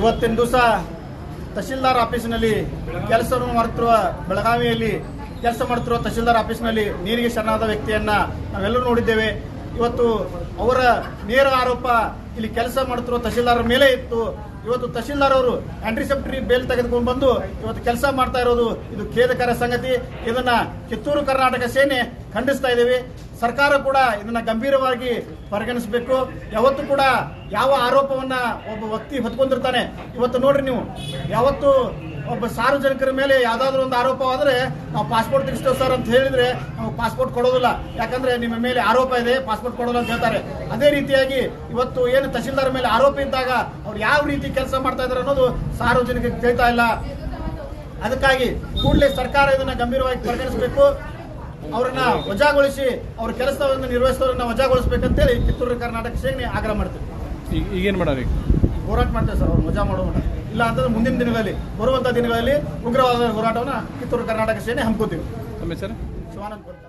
ಇವತ್ತಿನ ದಿವಸ ತಹಶೀಲ್ದಾರ್ ಆಫೀಸ್ನಲ್ಲಿ ಕೆಲಸವನ್ನು ಮಾಡುತ್ತಿರುವ ಬೆಳಗಾವಿಯಲ್ಲಿ ಕೆಲಸ ಮಾಡುತ್ತಿರುವ ತಹಶೀಲ್ದಾರ್ ಆಫೀಸ್ನಲ್ಲಿ ನೀರಿಗೆ ಶರಣಾದ ವ್ಯಕ್ತಿಯನ್ನ ನಾವೆಲ್ಲರೂ ನೋಡಿದ್ದೇವೆ. ಇವತ್ತು ಅವರ ನೇರ ಆರೋಪ ಇಲ್ಲಿ ಕೆಲಸ ಮಾಡುತ್ತಿರುವ ತಹಶೀಲ್ದಾರ್ ಮೇಲೆ ಇತ್ತು. ಇವತ್ತು ತಹಶೀಲ್ದಾರ್ ಅವರು ಆಂಟಿಸೆಪ್ಟರಿ ಬೇಲ್ ತೆಗೆದುಕೊಂಡು ಬಂದು ಇವತ್ತು ಕೆಲಸ ಮಾಡ್ತಾ ಇರೋದು ಇದು ಖೇದಕರ ಸಂಗತಿ. ಇದನ್ನ ಕಿತ್ತೂರು ಕರ್ನಾಟಕ ಸೇನೆ ಖಂಡಿಸ್ತಾ ಇದ್ದೇವೆ. ಸರ್ಕಾರ ಕೂಡ ಇದನ್ನ ಗಂಭೀರವಾಗಿ ಪರಿಗಣಿಸಬೇಕು. ಯಾವತ್ತು ಕೂಡ ಯಾವ ಆರೋಪವನ್ನ ಒಬ್ಬ ವ್ಯಕ್ತಿ ಹೊತ್ಕೊಂಡಿರ್ತಾನೆ, ಇವತ್ತು ನೋಡ್ರಿ ನೀವು. ಯಾವತ್ತು ಒಬ್ಬ ಸಾರ್ವಜನಿಕರ ಮೇಲೆ ಯಾವುದಾದ್ರೂ ಒಂದು ಆರೋಪ ಆದರೆ ನಾವು ಪಾಸ್ಪೋರ್ಟ್ ತೆಗಿಸ್ತೇವೆ ಸರ್ ಅಂತ ಹೇಳಿದ್ರೆ ನಾವು ಪಾಸ್ಪೋರ್ಟ್ ಕೊಡೋದಿಲ್ಲ. ಯಾಕಂದ್ರೆ ನಿಮ್ಮ ಮೇಲೆ ಆರೋಪ ಇದೆ, ಪಾಸ್ಪೋರ್ಟ್ ಕೊಡೋಲ್ಲ ಅಂತ ಹೇಳ್ತಾರೆ. ಅದೇ ರೀತಿಯಾಗಿ ಇವತ್ತು ಏನು ತಹಶೀಲ್ದಾರ್ ಮೇಲೆ ಆರೋಪ ಇದ್ದಾಗ ಅವ್ರು ಯಾವ ರೀತಿ ಕೆಲಸ ಮಾಡ್ತಾ ಇದ್ದಾರೆ ಅನ್ನೋದು ಸಾರ್ವಜನಿಕರಿಗೆ ತಿಳಿತಾ ಇಲ್ಲ. ಅದಕ್ಕಾಗಿ ಕೂಡಲೇ ಸರ್ಕಾರ ಇದನ್ನ ಗಂಭೀರವಾಗಿ ಪರಿಗಣಿಸಬೇಕು. ಅವರನ್ನ ವಜಾಗೊಳಿಸಿ ಅವ್ರ ಕೆಲಸವನ್ನು ನಿರ್ವಹಿಸೋರನ್ನ ವಜಾಗೊಳಿಸಬೇಕಂತೇಳಿ ಕಿತ್ತೂರು ಕರ್ನಾಟಕ ಸೇನೆ ಆಗ್ರಹ ಮಾಡ್ತೀವಿ ಈಗ ಈಗೇನು ಮಾಡೋರಿ ಹೋರಾಟ ಮಾಡ್ತೇವೆ ಸರ್ ಅವ್ರು ವಜಾ ಮಾಡೋಣ ಮಟ್ಟ ಇಲ್ಲ ಅಂತಂದ್ರೆ ಮುಂದಿನ ದಿನಗಳಲ್ಲಿ ಬರುವಂತ ದಿನಗಳಲ್ಲಿ ಉಗ್ರವಾದ ಹೋರಾಟವನ್ನು ಕಿತ್ತೂರು ಕರ್ನಾಟಕ ಸೇನೆ ಹಮ್ಕೋತೀವಿ ತಮ್ಮ ಹೆಸರು? ಶಿವಾನಂದ ಪುರ್ಕರ್